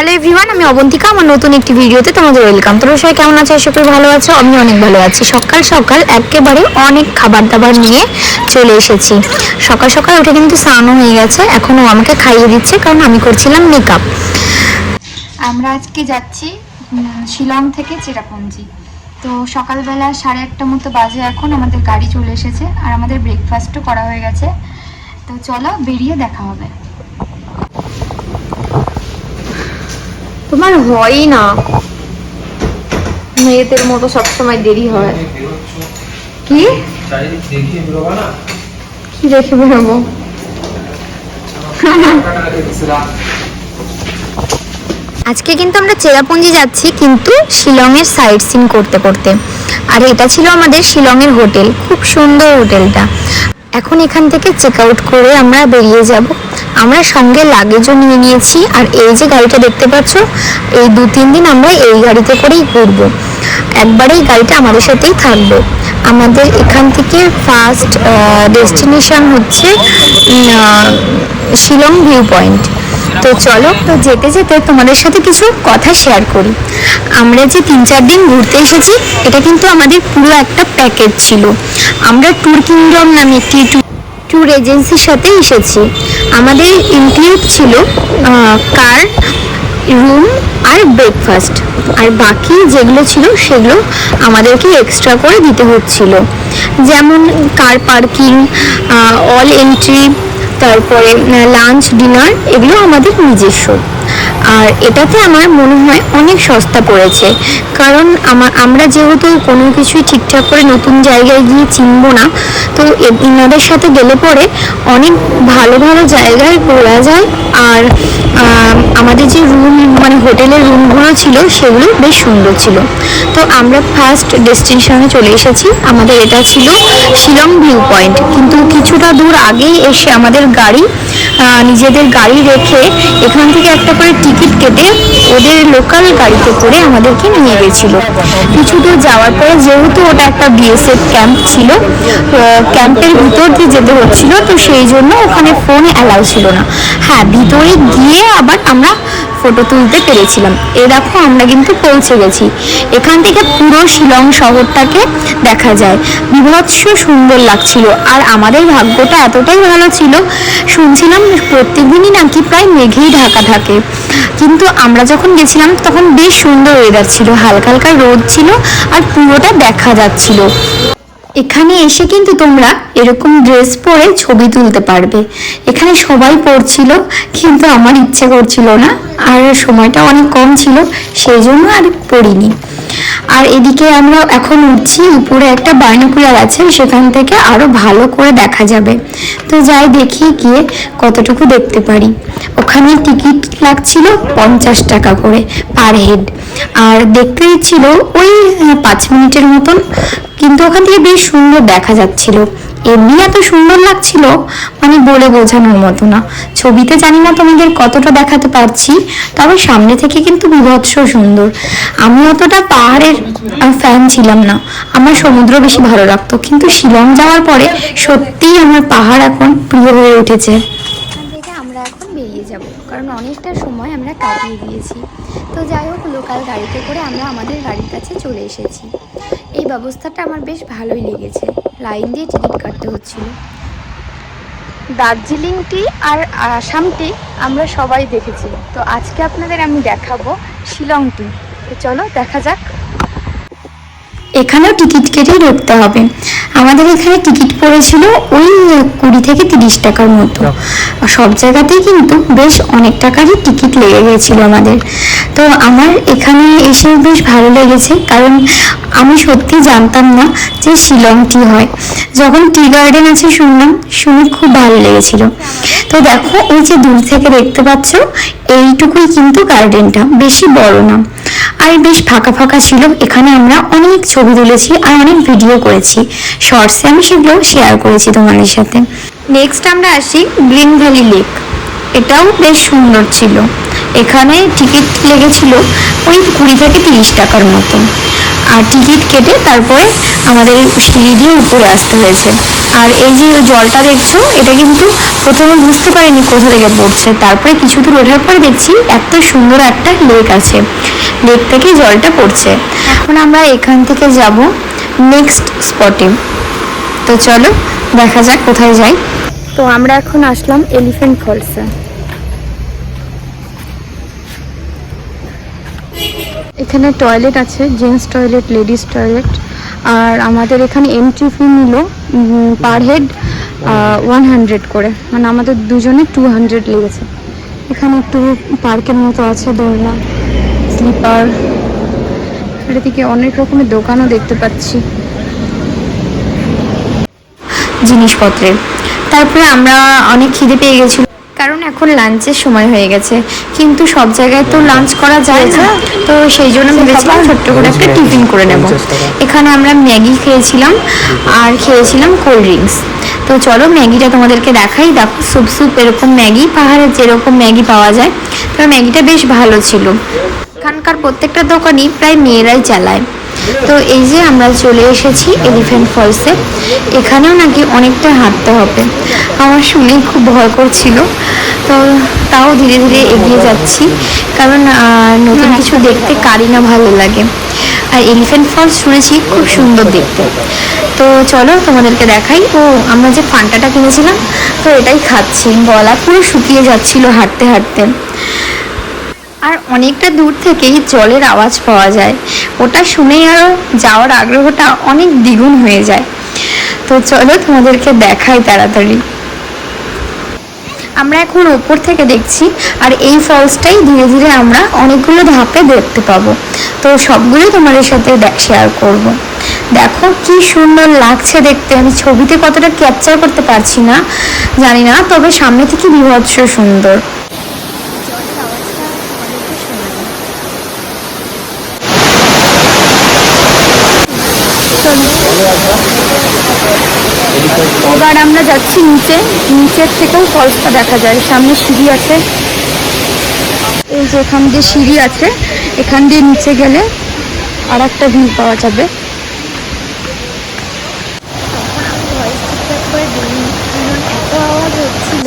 Hello everyone, আমি অবন্তিকা। আমার নতুন একটি ভিডিওতে তোমাদের ওয়েলকাম। তোমরা সবাই কেমন আছো? আশা করি ভালো আছো। আমি অনেক ভালো আছি। সকাল সকাল একেবারে অনেক খাবার দাবার নিয়ে চলে এসেছি। সকাল সকাল উঠে কিন্তু স্নানও হয়ে গেছে। এখনও আমাকে খাইয়ে দিচ্ছে, কারণ আমি করছিলাম মেকআপ আমরা আজকে যাচ্ছি শিলং থেকে চেরাপুঞ্জি। তো সকালবেলা সাড়ে আটটা মতো বাজে এখন আমাদের গাড়ি চলে এসেছে, আর আমাদের ব্রেকফাস্টও করা হয়ে গেছে। তো চলো, বেরিয়ে দেখা হবে। হয়ই না। মেয়েদের মতো সবসময় দেরি হয়। কি? কি রেখে বেরোবো? আজকে কিন্তু আমরা চেরাপুঞ্জি যাচ্ছি কিন্তু শিলংয়ের সাইট সিন করতে করতে। আর এটা ছিল আমাদের শিলংয়ের হোটেল। খুব সুন্দর হোটেলটা। এখন এখান থেকে চেক আউট করে আমরা বেরিয়ে যাব। আমরা সঙ্গে লাগেজও নিয়ে নিয়েছি। আর এই যে গাড়িটা দেখতে পাচ্ছ, এই দু তিন দিন আমরা এই গাড়িতে করেই ঘুরবো। একবারে এই গাড়িটা আমাদের সাথেই থাকবে। আমাদের এখান থেকে ফার্স্ট ডেস্টিনেশন হচ্ছে শিলং ভিউ পয়েন্ট তো চলো, তো যেতে যেতে তোমাদের সাথে কিছু কথা শেয়ার করি। আমরা যে তিন চার দিন ঘুরতে এসেছি, এটা কিন্তু আমাদের পুরো একটা প্যাকেজ ছিল। আমরা ট্যুর কিংডম নামে একটি ট্যুর এজেন্সির সাথে এসেছি। আমাদের ইনক্লুড ছিল কার রুম আর ব্রেকফাস্ট আর বাকি যেগুলো ছিল, সেগুলো আমাদেরকে এক্সট্রা করে দিতে হচ্ছিল। যেমন কার পার্কিং অল এন্ট্রি তারপরে লাঞ্চ ডিনার এগুলো আমাদের নিজস্ব। আর এটাতে আমার মনে হয় অনেক সস্তা পড়েছে। কারণ আমার আমরা যেহেতু কোনো কিছুই ঠিকঠাক করে নতুন জায়গায় গিয়ে চিনবো না, তো এনাদের সাথে গেলে পরে অনেক ভালো ভালো জায়গায় ঘোরা যায়। আর আমাদের যে রুম মানে হোটেলের রুমগুলো ছিল সেগুলো বেশ সুন্দর ছিল। তো আমরা ফার্স্ট ডেস্টিনেশনে চলে এসেছি। আমাদের এটা ছিল শিলং ভিউ পয়েন্ট কিন্তু কিছুটা দূর আগেই এসে আমাদের গাড়ি নিজেদের গাড়ি রেখে এখান থেকে একটা করে টিকিট কেটে ওদের লোকাল গাড়িতে করে আমাদেরকে নিয়ে গেছিল। কিছু দূর যাওয়ার পরে যেহেতু ওটা একটা বিএসএফ ক্যাম্প ছিল ক্যাম্পের ভিতর দিয়ে যেতে হচ্ছিল, তো সেই জন্য ওখানে ফোন অ্যালাউ ছিল না। হ্যাঁ ভিতরে গিয়ে আবার আমরা ফটো তুলতে পেরেছিলাম। এ দেখো, আমরা কিন্তু পৌঁছে গেছি। এখান থেকে পুরো শিলং শহরটাকে দেখা যায়। বিভৎস সুন্দর লাগছিল। আর আমাদের ভাগ্যটা এতটাই ভালো ছিল, শুনছিলাম প্রত্যেকদিনই নাকি প্রায় মেঘেই ঢাকা থাকে। কিন্তু আমরা যখন গেছিলাম, তখন বেশ সুন্দর ওয়েদার ছিল। হালকা হালকা রোদ ছিল আর পুরোটা দেখা যাচ্ছিল। এখানে এসে কিন্তু তোমরা এরকম ড্রেস পরে ছবি তুলতে পারবে। এখানে সবাই পরছিল কিন্তু আমার ইচ্ছে করছিল না, আর সময়টা অনেক কম ছিল, সেই জন্য আর পড়িনি। আর এদিকে আমরা এখন উঠছি, উপরে একটা বাইনোকুলার আছে, সেখান থেকে আরও ভালো করে দেখা যাবে। তো যাই দেখি গিয়ে কতটুকু দেখতে পারি। ওখানে টিকিট লাগছিল পঞ্চাশ টাকা করে পার হেড। আর দেখতে ছিল ওই পাঁচ মিনিটের মতন, কিন্তু ওখান থেকে বেশ সুন্দর দেখা যাচ্ছিল। এমনি এত সুন্দর লাগছিল মানে বলে বোঝানোর মতো না। ছবিতে জানি না তোমাদের কতটা দেখাতে পারছি, তবে সামনে থেকে কিন্তু বিভৎস সুন্দর। আমি অতটা পাহাড়ের ফ্যান ছিলাম না। আমার সমুদ্র বেশি ভালো লাগতো, কিন্তু শিলং যাওয়ার পরে সত্যিই আমার পাহাড় এখন প্রিয় হয়ে উঠেছে। আমরা এখন বেরিয়ে যাব, কারণ অনেকটা সময় আমরা কাটিয়ে দিয়েছি। তো যাই হোক লোকাল গাড়িতে করে আমরা আমাদের গাড়ির কাছে চলে এসেছি। এই ব্যবস্থাটা আমার বেশ ভালোই লেগেছে। লাইন দিয়ে টিকিট কাটতে হচ্ছিল। দার্জিলিং টি আর আসাম টি আমরা সবাই দেখেছি। তো আজকে আপনাদের আমি দেখাবো শিলং টি তো চলো দেখা যাক। এখানেও টিকিট কেটে ঢুকতে হবে। আমাদের এখানে টিকিট পড়েছিল ওই কুড়ি থেকে তিরিশ টাকার মতো। সব জায়গাতেই কিন্তু বেশ অনেক টাকারই টিকিট লেগে গেছিল আমাদের। তো আমার এখানে এসে বেশ ভালো লেগেছে কারণ আমি সত্যি জানতাম না যে শিলং টি হয়। যখন টি গার্ডেন আছে শুনলাম শুনে খুব ভালো লেগেছিল। তো দেখো এই যে দূর থেকে দেখতে পাচ্ছ এইটুকুই কিন্তু গার্ডেনটা বেশি বড় না। আর বেশ ফাঁকা ফাঁকা ছিল। এখানে আমরা অনেক ছবি তুলেছি আর অনেক ভিডিও করেছি। শর্টসে আমি সেগুলো শেয়ার করেছি তোমাদের সাথে। নেক্সট আমরা আসি গ্রিন ভ্যালি লেক এটাও বেশ সুন্দর ছিল। এখানে টিকিট লেগেছিল ওই কুড়ি থেকে তিরিশ টাকার মতো। আর টিকিট কেটে তারপরে আমাদের সিঁড়ি দিয়ে উপরে আসতে হয়েছে। আর এই যে জলটা দেখছ, এটা কিন্তু প্রথমে বুঝতে পারিনি কোথা থেকে পড়ছে। তারপরে কিছু দূর ওঠার পর দেখছি এত সুন্দর একটা লেক আছে। লেক থেকে জলটা পড়ছে। এখন আমরা এখান থেকে যাব নেক্সট স্পটে তো চলো, দেখা যাক কোথায় যাই। তো আমরা এখন আসলাম এলিফ্যান্ট ফলসে এখানে টয়লেট আছে জেন্টস টয়লেট লেডিস টয়লেট আর আমাদের এখানে এন্ট্রি ফি নিল পার হেড ওয়ান হান্ড্রেড করে। মানে আমাদের দুজনে টু হান্ড্রেড লেগেছে। এখানে একটু পার্কের মতো আছে, দোলনা। স্লিপার। এদিকে অনেক রকমের দোকানও দেখতে পাচ্ছি। জিনিসপত্রের। তারপরে আমরা অনেক খিদে পেয়ে গেছিল। কারণ এখন লাঞ্চের সময় হয়ে গেছে। কিন্তু সব জায়গায় তো লাঞ্চ করা যায় না। তো সেই জন্য ভেবেছিলাম ছোট্ট করে একটা টিফিন করে নেব। এখানে আমরা ম্যাগি খেয়েছিলাম আর খেয়েছিলাম কোল্ড ড্রিঙ্কস। তো চলো ম্যাগিটা তোমাদেরকে দেখাই। দেখো স্যুপ স্যুপ এরকম ম্যাগি পাহাড়ের যেরকম ম্যাগি পাওয়া যায়। তো ম্যাগিটা বেশ ভালো ছিল। এখানকার প্রত্যেকটা দোকানই প্রায় মেয়েরাই চালায়। তো এই যে আমরা চলে এসেছি এলিফ্যান্ট ফলসে এখানেও নাকি অনেকটা হাঁটতে হবে। আমার শুনে খুব ভয় করছিল। তো তাও ধীরে ধীরে এগিয়ে যাচ্ছি, কারণ নতুন কিছু দেখতে কারই না ভালো লাগে। আর এলিফ্যান্ট ফলস শুনেছি খুব সুন্দর দেখতে। তো চলো তোমাদেরকে দেখাই। ও, আমরা যে ফান্টাটা কিনেছিলাম, তো এটাই খাচ্ছি। গলা পুরো শুকিয়ে যাচ্ছিল হাঁটতে হাঁটতে। আর অনেকটা দূর থেকেই জলের আওয়াজ পাওয়া যায়। ওটা শুনেই আরও যাওয়ার আগ্রহটা অনেক দ্বিগুণ হয়ে যায়। তো চলো তোমাদেরকে দেখাই তাড়াতাড়ি। আমরা এখন ওপর থেকে দেখছি, আর এই ফলসটাই ধীরে ধীরে আমরা অনেকগুলো ধাপে দেখতে পাবো। তো সবগুলোই তোমাদের সাথে শেয়ার করব। দেখো কি সুন্দর লাগছে দেখতে। আমি ছবিতে কতটা ক্যাপচার করতে পারছি না, জানি না, তবে সামনে থেকে বিভৎস সুন্দর। এবার আমরা যাচ্ছি নিচে। নিচের থেকেও ফলসটা দেখা যায়। সামনে সিঁড়ি আছে। এই যে এখান দিয়ে সিঁড়ি আছে। এখান দিয়ে নিচে গেলে আর একটা ভিউ পাওয়া যাবে এত আওয়াজ হচ্ছিল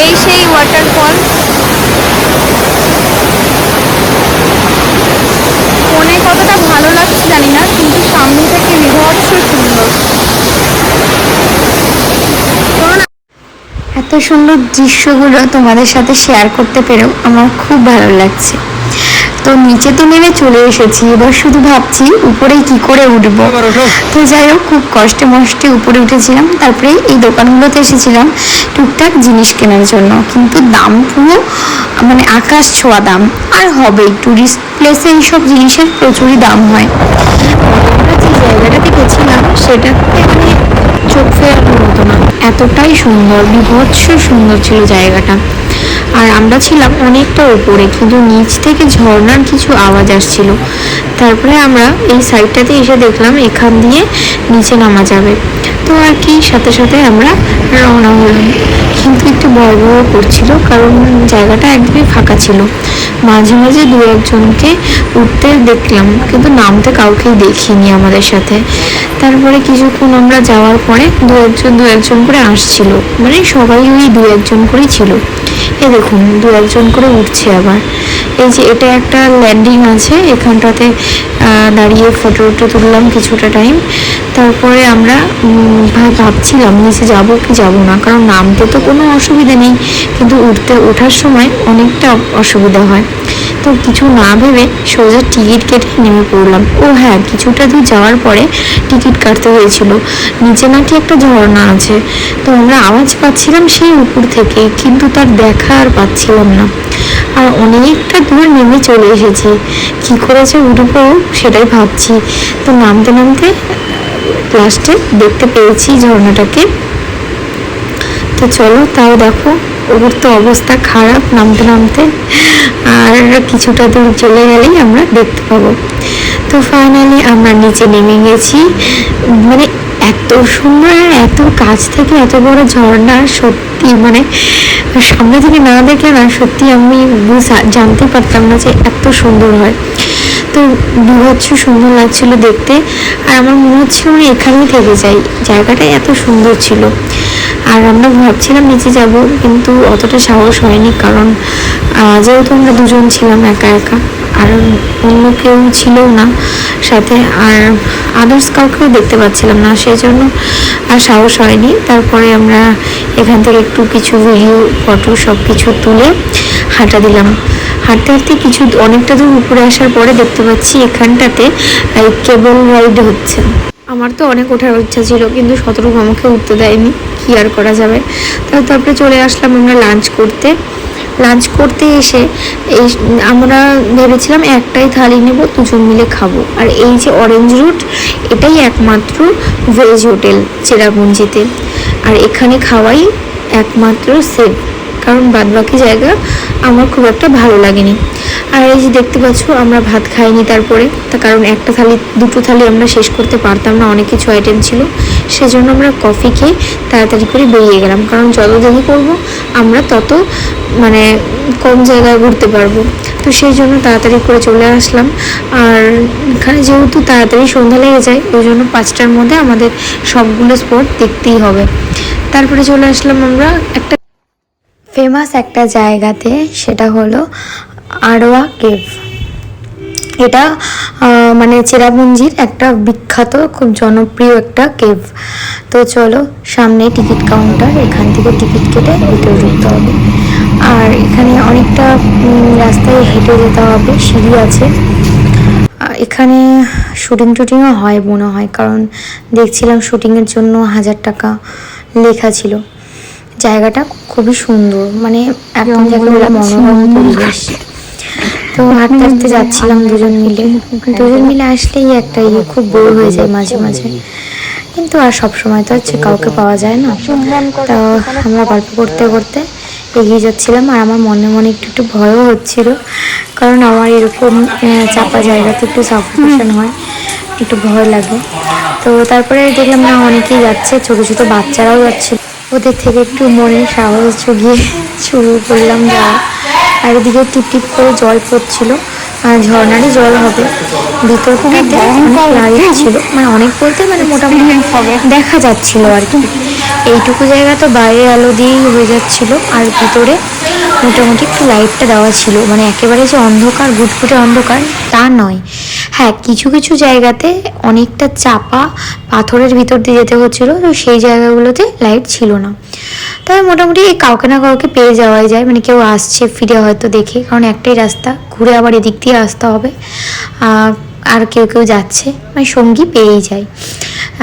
এই সেই ওয়াটারফল ফোনে কতটা ভালো লাগছে জানি না কিন্তু সামনে থেকে বিভৎস সুন্দর শোনো না, এত সুন্দর দৃশ্যগুলো তোমাদের সাথে শেয়ার করতে পেরেও আমার খুব ভালো লাগছে। তো নিচে তো নেমে চলে এসেছি এবার শুধু ভাবছি উপরে কি করে উঠবো। তো যাই হোক খুব কষ্টে মষ্টে উপরে উঠেছিলাম তারপরে এই দোকানগুলোতে এসেছিলাম টুকটাক জিনিস কেনার জন্য। কিন্তু দাম পুরো মানে আকাশ ছোঁয়া দাম। আর হবেই টুরিস্ট প্লেসে এইসব জিনিসের প্রচুরই দাম হয়। আমরা যে জায়গাটাতে গেছিলাম সেটাতে মানে চোখ ফেরানোর মতো না এতটাই সুন্দর, বিভৎস সুন্দর ছিল জায়গাটা। আর আমরা ছিলাম অনেকটা উপরে, কিন্তু নিচ থেকে ঝর্নার কিছু আওয়াজ আসছিল। তারপরে আমরা এই সাইডটাতে এসে দেখলাম এখান দিয়ে নিচে নামা যাবে। তো আর কি, সাথে সাথে আমরা রওনা হলাম। কিন্তু একটু ভয় ভয় করছিল, কারণ জায়গাটা একদমই ফাঁকা ছিল। মাঝে মাঝে দু একজনকে উঠতে দেখলাম, কিন্তু নামতে কাউকেই দেখিনি আমাদের সাথে। তারপরে কিছুক্ষণ আমরা যাওয়ার পরে দু একজন দু একজন করে আসছিল। মানে সবাই ওই দু একজন করেই ছিল। এ দেখুন, দু একজন করে উঠছে আবার। এই যে এটা একটা ল্যান্ডিং আছে, এখানটাতে দাঁড়িয়ে ফটো টটো তুললাম কিছুটা টাইম তারপরে আমরা ভাবছিলাম নিচে যাব কি যাব না, কারণ নামতে তো কোনো অসুবিধা নেই, কিন্তু উঠতে ওঠার সময় অনেকটা অসুবিধা হয়। তো কিছু না ভেবে সোজা টিকিট কেটে নেমে পড়লাম। ও হ্যাঁ কিছুটা দূর যাওয়ার পরে টিকিট কাটতে হয়েছিল। নিচে নাকি একটা ঝর্ণা আছে। তো আমরা আওয়াজ পাচ্ছিলাম সেই উপর থেকে, কিন্তু তার দেখা আর পাচ্ছিলাম না। আর অনেকটা দূর নেমে চলে এসেছি। কি করেছে উঠবো সেটাই ভাবছি। তো নামতে নামতে লাস্টে দেখতে পেয়েছি ঝর্ণাটাকে। তো চলো, তাও দেখো ওর তো অবস্থা খারাপ নামতে নামতে। আর কিছুটা দূর চলে গেলেই আমরা দেখতে পাবো। তো ফাইনালি আমরা নিচে নেমে গেছি। মানে এত সুন্দর এত কাছ থেকে এত বড় ঝর্ণা, সত্যি মানে সামনে থেকে না দেখে না সত্যি আমি জানতে পারতাম না যে এত সুন্দর হয়। তো বিভৎস সুন্দর লাগছিল দেখতে, আর আমার মনে হচ্ছে আমি এখানেই থেকে যাই জায়গাটা এত সুন্দর ছিল। আর আমরা ভাবছিলাম নিচে যাব, কিন্তু অতটা সাহস হয়নি, কারণ যেহেতু আমরা দুজন ছিলাম একা একা, আর অন্য কেউ ছিল না, সাথে আর আদার্স কাউকেও দেখতে পাচ্ছিলাম না সেই জন্য আর সাহস হয়নি। তারপরে আমরা এখান থেকে একটু কিছু ভিডিও ফটো সব কিছু তুলে হাঁটা দিলাম। হাঁটতে হাঁটতে কিছু অনেকটা দূর উপরে আসার পরে দেখতে পাচ্ছি এখানটাতে কেবল রাইড হচ্ছে। আমার তো অনেক ওঠার ইচ্ছা ছিল, কিন্তু শতরূপ আমাকে উঠতে দেয়নি, কি আর করা যাবে? তারপরে চলে আসলাম আমরা লাঞ্চ করতে। লাঞ্চ করতে এসে এই, আমরা ভেবেছিলাম একটাই থালি নেব, দুজন মিলে খাব। আর এই যে অরেঞ্জ রুট এটাই একমাত্র ভেজ হোটেল চেরাপুঞ্জিতে। আর এখানে খাওয়াই একমাত্র সেফ কারণ বাদবাকি জায়গা আমার খুব একটা ভালো লাগেনি। আর এই যে দেখতে পাচ্ছ, আমরা ভাত খাইনি তারপরে। তা কারণ একটা থালি, দুটো থালি আমরা শেষ করতে পারতাম না, অনেক কিছু আইটেম ছিল। সেজন্য আমরা কফি খেয়ে তাড়াতাড়ি করে বেরিয়ে গেলাম। কারণ যত দেরি করব, আমরা তত মানে কম জায়গায় ঘুরতে পারব। তো সেই জন্য তাড়াতাড়ি করে চলে আসলাম। আর এখানে যেহেতু তাড়াতাড়ি সন্ধ্যা লেগে যায়, ওই জন্য পাঁচটার মধ্যে আমাদের সবগুলো স্পট দেখতেই হবে। তারপরে চলে আসলাম আমরা একটা ফেমাস একটা জায়গাতে সেটা হলো আড়োয়া কেভ। এটা মানে চেরাপুঞ্জির একটা বিখ্যাত, খুব জনপ্রিয় একটা কেভ। তো চলো, সামনে টিকিট কাউন্টার, এখান থেকে টিকিট কেটে ভিতরে ঢুকতে হবে। আর এখানে অনেকটা রাস্তায় হেঁটে যেতে হবে, সিঁড়ি আছে। এখানে শুটিং টুটিংও হয় মনে হয়, কারণ দেখছিলাম শুটিংয়ের জন্য হাজার টাকা লেখা ছিল। জায়গাটা খুবই সুন্দর। মানে একদম যাকে বলে মনোরম পরিবেশ। তো হাঁটতে হাঁটতে যাচ্ছিলাম দুজন মিলে। দুজন মিলে আসলেই একটা ইয়ে খুব বোর হয়ে যায় মাঝে মাঝে। কিন্তু আর সব সময় তো হচ্ছে কাউকে পাওয়া যায় না। তো আমরা গল্প করতে করতে এগিয়ে যাচ্ছিলাম আর আমার মনে মনে একটু একটু ভয়ও হচ্ছিল। কারণ আমার এরকম চাপা জায়গাতে একটু সাফোকেশন হয় একটু ভয় লাগে। তো তারপরে দেখলাম না অনেকেই যাচ্ছে ছোটো ছোটো বাচ্চারাও যাচ্ছে ওদের থেকে একটু মনে সাহস জুগিয়ে শুরু করলাম যাওয়া আর এদিকে টিপ টিপ করে জল পড়ছিল আর ঝর্ণারই জল হবে। ভিতরটাতে অনেক লাইট ছিল। মানে অনেক বলতে মানে মোটামুটি দেখা যাচ্ছিল আর কি। এইটুকু জায়গা তো বাইরে আলো দিয়েই হয়ে যাচ্ছিল আর ভিতরে মোটামুটি একটু লাইটটা দেওয়া ছিল। মানে একেবারে যে অন্ধকার গুটগুটে অন্ধকার তা নয়। হ্যাঁ কিছু কিছু জায়গাতে অনেকটা চাপা পাথরের ভিতর দিয়ে যেতে হচ্ছিল, তো সেই জায়গাগুলোতে লাইট ছিল না। তবে মোটামুটি কাউকে না কাউকে পেয়ে যাওয়াই যায় মানে কেউ আসছে ফিরে হয়তো দেখে, কারণ একটাই রাস্তা, ঘুরে আবার এদিক দিয়ে আসতে হবে। আর কেউ কেউ যাচ্ছে মানে সঙ্গী পেয়েই যায়।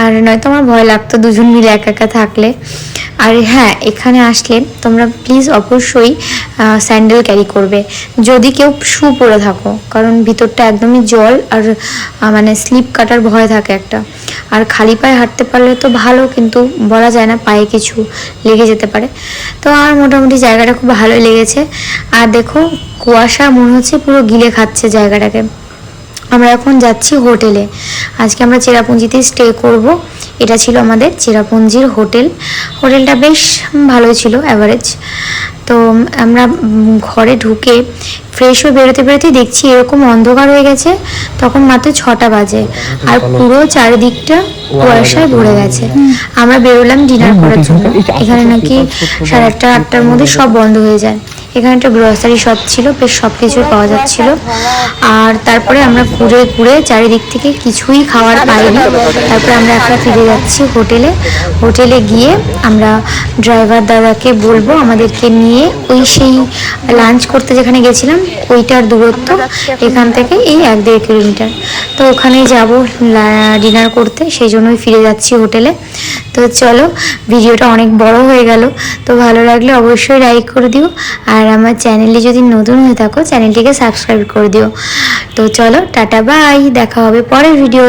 আর নয়তো আমার ভয় লাগতো দুজন মিলে একা একা থাকলে। আর হ্যাঁ এখানে আসলে তোমরা প্লিজ অবশ্যই স্যান্ডেল ক্যারি করবে। যদি কেউ শু পরে থাকো, কারণ ভিতরটা একদমই জল আর মানে স্লিপ কাটার ভয় থাকে একটা। আর খালি পায়ে হাঁটতে পারলে তো ভালো, কিন্তু বলা যায় না পায়ে কিছু লেগে যেতে পারে। তো আমার মোটামুটি জায়গাটা খুব ভালোই লেগেছে। আর দেখো, কুয়াশা মনে হচ্ছে পুরো গিলে খাচ্ছে জায়গাটাকে। আমরা এখন যাচ্ছি হোটেলে। আজকে আমরা চেরাপুঞ্জিতে স্টে করব। এটা ছিল আমাদের চেরাপুঞ্জির হোটেল। হোটেলটা বেশ ভালোই ছিল অ্যাভারেজ তো আমরা ঘরে ঢুকে ফ্রেশ হয়ে বেরোতে বেরোতে দেখছি এরকম অন্ধকার হয়ে গেছে। তখন মাত্র ছটা বাজে। আর পুরো চারিদিকটা কুয়াশায় ভরে গেছে। আমরা বেরোলাম ডিনার করার জন্য। এখানে নাকি সাড়ে আটটা, আটটার মধ্যে সব বন্ধ হয়ে যায়। এখানে একটা গ্রসারি শপ ছিল, বেশ সব কিছুই পাওয়া যাচ্ছিল। আর তারপরে আমরা ঘুরে ঘুরে চারিদিক থেকে কিছুই খাওয়ার পাইনি। তারপরে আমরা একটা ফিরে যাচ্ছি হোটেলে। হোটেলে গিয়ে আমরা ড্রাইভার দাদাকে বলব আমাদেরকে নিয়ে ওই সেই লাঞ্চ করতে যেখানে গেছিলাম, ওইটার দূরত্ব এখান থেকে এই এক দেড় কিলোমিটার। তো ওখানে যাব ডিনার করতে, সেই জন্যই ফিরে যাচ্ছি হোটেলে। তো চলো, ভিডিওটা অনেক বড় হয়ে গেল। তো ভালো লাগলে অবশ্যই লাইক করে দিও। আর আমার চ্যানেলে যদি নতুন হয়ে থাকো চ্যানেলটিকে সাবস্ক্রাইব করে দিও। তো চলো, টাটা বাই দেখা হবে পরের ভিডিও